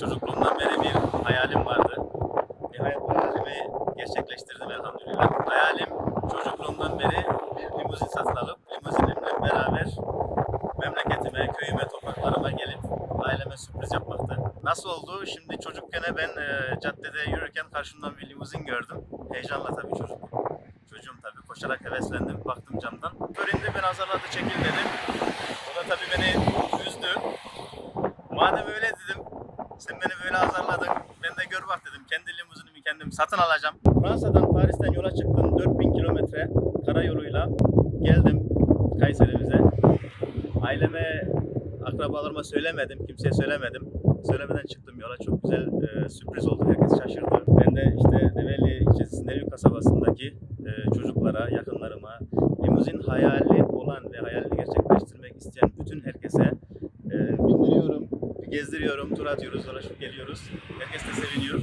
çocukluğumdan beri bir hayalim vardı. Bir hayalimi gerçekleştirdim elhamdülillah. Hayalim çocukluğumdan beri bir limuzin satın alıp limuzinimle beraber memleketime, köyüme, topraklarıma gelip aileme sürpriz yapmaktı. Nasıl oldu? Şimdi çocukken ben e, caddede yürürken karşımdan bir limuzin gördüm. Heyecanla tabii çocuk. Çocuğum tabii koşarak heveslendim. Baktım camdan. Görünce beni azarladı çekil dedim. O da tabii beni böyle azarladın, ben de gör bak dedim, kendi limuzinimi kendim satın alacağım. Fransa'dan, Paris'ten yola çıktım, 4000 kilometre karayoluyla geldim Kayseri'mize. Aileme, akrabalarıma söylemedim, kimseye söylemedim. Söylemeden çıktım yola, çok güzel e, sürpriz oldu, herkes şaşırdı. Ben de işte Develi ilçesi Neryu kasabasındaki e, çocuklara, yakınlarıma, limuzin hayali olan ve hayalini gerçekleştirmek isteyen bütün herkese gezdiriyorum, tur atıyoruz, dolaşıp geliyoruz. Herkes de seviniyor.